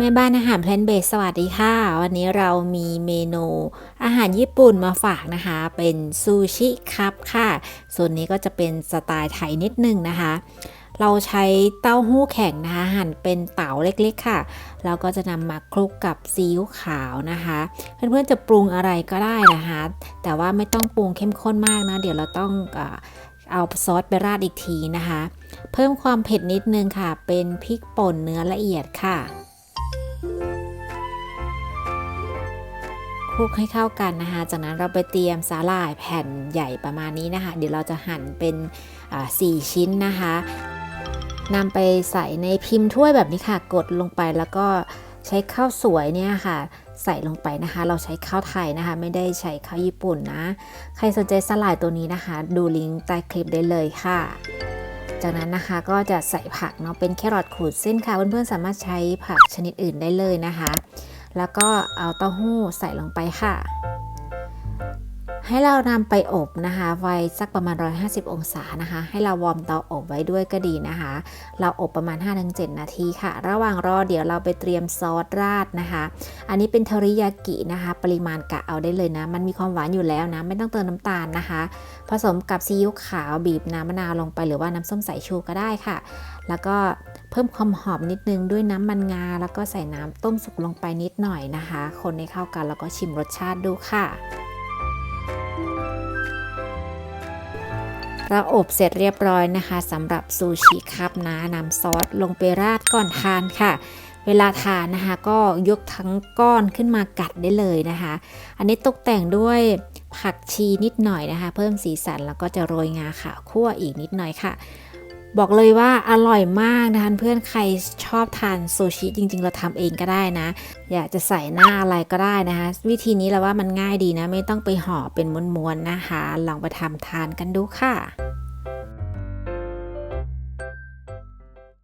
แม่บ้านอาหารแพลนเบสสวัสดีค่ะ วันนี้เรามีเมนูอาหารญี่ปุ่นมาฝากนะคะ เป็นซูชิคัพค่ะ ส่วนนี้ก็จะเป็นสไตล์ไทยนิดนึงนะคะ เราใช้เต้าหู้แข็งนะคะ หั่นเป็นเต๋าเล็กๆค่ะ แล้วก็จะนำมาคลุกกับซีอิ๊วขาวนะคะ เพื่อนๆจะปรุงอะไรก็ได้นะคะ แต่ว่าไม่ต้องปรุงเข้มข้นมากนะ เดี๋ยวเราต้องเออเอาซอสไปราดอีกทีนะคะ เพิ่มความเผ็ดนิดนึงค่ะ เป็นพริกป่นเนื้อละเอียดค่ะ ลุกให้เข้ากันนะคะ จากนั้นเราไปเตรียมสาหร่ายแผ่นใหญ่ประมาณนี้นะคะ เดี๋ยวเราจะหั่นเป็นอ่าสี่ชิ้นนะคะนำไปใส่ในพิมพ์ถ้วยแบบนี้ค่ะ กดลงไปแล้วก็ใช้ข้าวสวยเนี่ยค่ะ ใส่ลงไปนะคะ เราใช้ข้าวไทยนะคะ ไม่ได้ใช้ข้าวญี่ปุ่นนะ ใครสนใจสลายตัวนี้นะคะ ดูลิงก์ใต้คลิปได้เลยค่ะ จากนั้นนะคะก็จะใส่ผักเนาะเป็นแครอทขูดเส้นค่ะเพื่อนๆสามารถใช้ผักชนิดอื่นได้เลยนะคะ แล้วก็เอาเต้าหู้ใส่ลงไปค่ะ ให้เรานำไปอบนะคะไฟสักประมาณ 150 องศานะคะ ให้เราวอร์มเตาอบไว้ด้วยก็ดีนะคะ เราอบประมาณ 5-7 นาทีค่ะ ระหว่างรอเดี๋ยวเราไปเตรียมซอสราดนะคะ อันนี้เป็นเทริยากินะคะ ปริมาณกะเอาได้เลยนะ มันมีความหวานอยู่แล้วนะ ไม่ต้องเติมน้ำตาลนะคะ ผสมกับซีอิ๊วขาวบีบน้ำมะนาวลงไปหรือว่าน้ำส้มสายชูก็ได้ค่ะ แล้วก็เพิ่มความหอมนิดนึงด้วยน้ำมันงา แล้วก็ใส่น้ำต้มสุกลงไปนิดหน่อยนะคะ คนให้เข้ากันแล้วก็ชิมรสชาติดูค่ะ เราอบเสร็จเรียบร้อยนะคะสำหรับซูชิครับนะนำซอสลงไปราดก่อนทานค่ะ เวลาทานนะคะก็ยกทั้งก้อนขึ้นมากัดได้เลยนะคะ อันนี้ตกแต่งด้วยผักชีนิดหน่อยนะคะ เพิ่มสีสันแล้วก็จะโรยงาขาวคั่วอีกนิดหน่อยค่ะ บอกเลยว่าอร่อยมากนะคะเพื่อนใครชอบทานซูชิจริง ๆ เราทำเองก็ได้นะ อยากจะใส่หน้าอะไรก็ได้นะคะ วิธีนี้เราว่ามันง่ายดีนะ ไม่ต้องไปห่อเป็นม้วนๆนะคะ ลองไปทำทานกันดูค่ะ